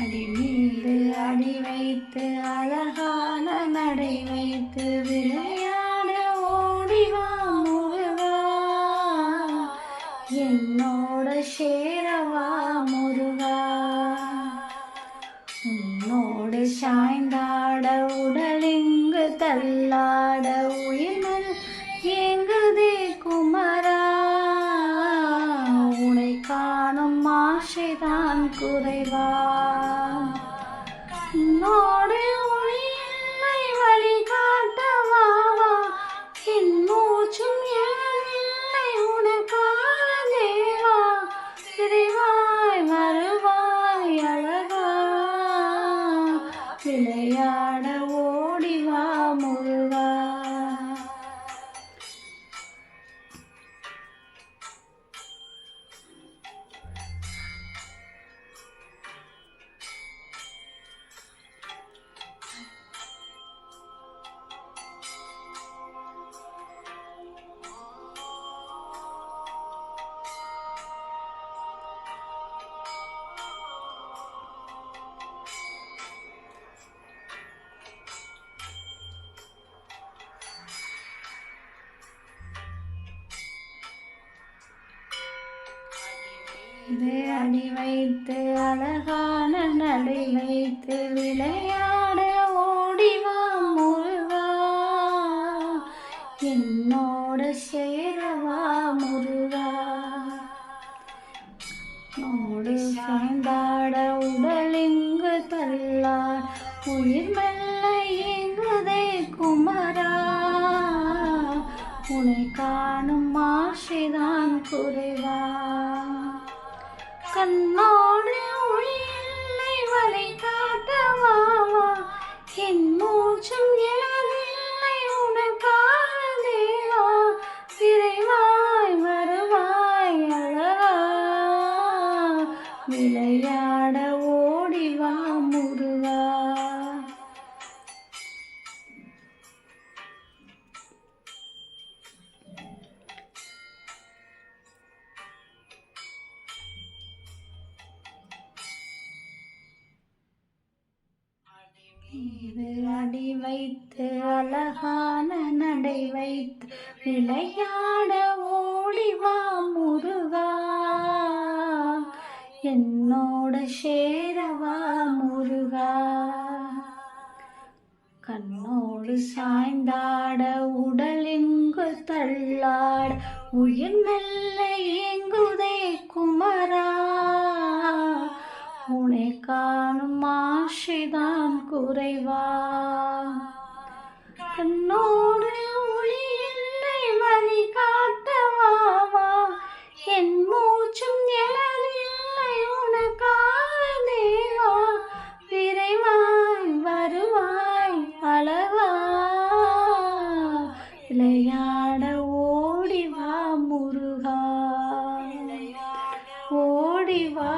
அடி மீது அடி வைத்து அழகான நடை வைத்து விளையாட ஓடிவா முருகா என்னோட சேரவா முருகா உன்னோடு சாய்ந்தாட உடலிங்கு தள்ளாட உயிர் எங்குதே குமரா. உனை காணும் ஆசைதான் குறைவா. விளையாட இது அடி வைத்து அழகான நடை வைத்து விளையாட ஓடிவா முருகா. என்னோட சேரவா முருகா. நோடு சாய்ந்தாட உடலிங்கு தள்ளார் உயிர் மெல்ல இயங்குதே குமரா. உனை காணும் ஆசைதான் குறைவா. கண்ணோடு ஒளி வலை காட்டவாவா என் மூச்சும் எழவில்லை உனக்காக தேவா விரைவாய் வருவாய் அழகா? விளையாட ஓடிவா முருவா இது அடி வைத்து அழகான நடை வைத்து விளையாட ஓடிவா முருகா. என்னோட சேரவா முருகா. கண்ணோடு சாய்ந்தாட உடலிங்கு தள்ளாட உயிர் மெல்ல இயங்குதே குறைவா கண்ணோடு ஒளி இல்லை வழி காட்டவாவா என் மூச்சும் எழவில்லை உனக்கானேவா விரைவாய் வருவாய் அளவா விளையாட ஓடிவா முருகா. ஓடிவா